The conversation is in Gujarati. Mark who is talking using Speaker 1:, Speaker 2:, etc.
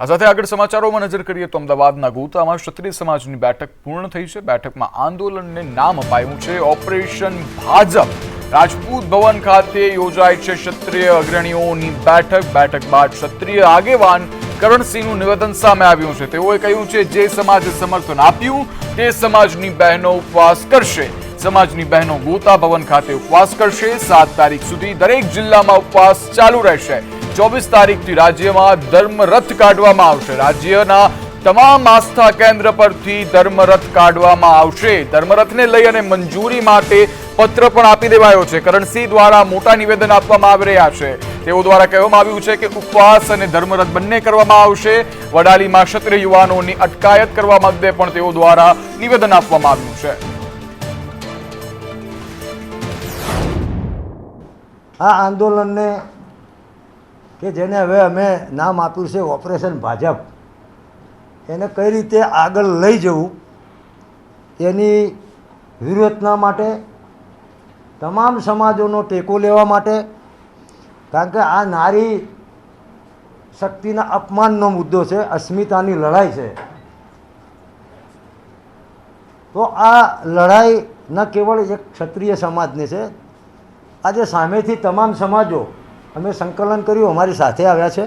Speaker 1: આ સાથે આગળ સમાચારોમાં નજર કરીએ તો અમદાવાદના ગોતામાં ક્ષત્રિય સમાજની બેઠક પૂર્ણ થઈ છે. બેઠકમાં આંદોલનને નામ અપાયું છે. ઓપરેશન ભાજપ રાજપૂત ભવન ખાતે યોજાય છે ક્ષત્રિય અગ્રણીઓની બેઠક. બેઠક બાદ ક્ષત્રિય આગેવાન કરણસિંહનું નિવેદન સામે આવ્યું છે. તેઓએ કહ્યું છે, જે સમાજે સમર્થન આપ્યું, તે સમાજની બહેનો ઉપવાસ કરશે. સમાજની બહેનો ગોતા ભવન ખાતે ઉપવાસ કરશે. સાત તારીખ સુધી દરેક જિલ્લામાં ઉપવાસ ચાલુ રહેશે. ચોવીસ તારીખથી રાજ્યમાં ધર્મરથ કાઢવામાં આવશે. રાજ્યના તમામ આસ્થા કેન્દ્ર પરથી ધર્મરથ કાઢવામાં આવશે. ધર્મરથને લઈ અને મંજૂરી માટે પત્ર પણ આપી દેવાયો છે. કરણસિંહ દ્વારા મોટા નિવેદન આપવામાં આવી રહ્યા છે. તેઓ દ્વારા કહેવામાં આવ્યું છે કે ઉપવાસ અને ધર્મરથ બંને કરવામાં આવશે. વડાલીમાં ક્ષત્રિય યુવાનોની અટકાયત કરવા મુદ્દે પણ તેઓ દ્વારા નિવેદન આપવામાં આવ્યું છે.
Speaker 2: આ આંદોલનને કે જેને હવે અમે નામ આપ્યું છે ઓપરેશન ભાજપ. એને કઈ રીતે આગળ લઈ જવું? એની વ્યૂહરચના માટે, તમામ સમાજોનો ટેકો લેવા માટે, કારણ કે આ નારી શક્તિના અપમાનનો મુદ્દો છે, અસ્મિતાની લડાઈ છે. તો આ લડાઈ ન કેવળ એક ક્ષત્રિય સમાજની છે, આજે સામેથી તમામ સમાજો અમે સંકલન કર્યું અમારી સાથે આવ્યા છે.